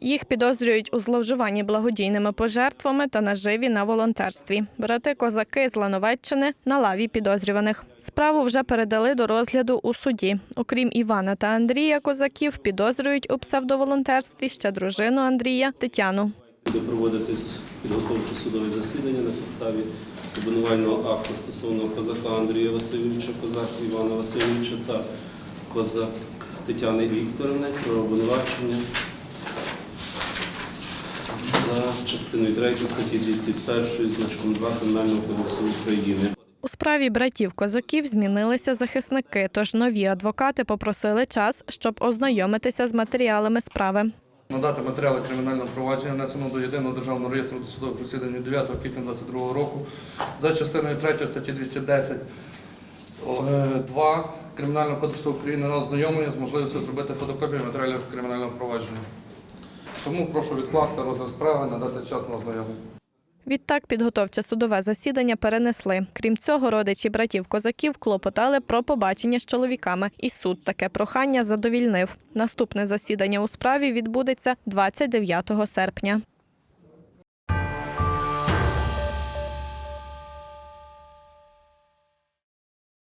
Їх підозрюють у зловживанні благодійними пожертвами та наживі на волонтерстві. Брати козаки з Лановеччини на лаві підозрюваних. Справу вже передали до розгляду у суді. Окрім Івана та Андрія козаків, підозрюють у псевдоволонтерстві ще дружину Андрія Тетяну. Буде проводитись підготовче судове засідання на підставі обвинувального акту стосовно козака Андрія Васильовича, козак Івана Васильовича та козак Тетяни Вікторівни про обвинувачення за частиною 3 статті 201 значком 2 Кримінального кодексу України. У справі братів козаків змінилися захисники, тож нові адвокати попросили час, щоб ознайомитися з матеріалами справи. Надати матеріали кримінального провадження внесено до єдиного державного реєстру досудових розслідувань 9 квітня 2022 року за частиною 3 статті 210 е, 2 Кримінального кодексу України на ознайомлення з можливістю зробити фотокопію матеріалів кримінального провадження. Тому прошу відкласти розгляд справи, надати час на ознайомлення. Відтак підготовче судове засідання перенесли. Крім цього, родичі братів козаків клопотали про побачення з чоловіками, і суд таке прохання задовільнив. Наступне засідання у справі відбудеться 29 серпня.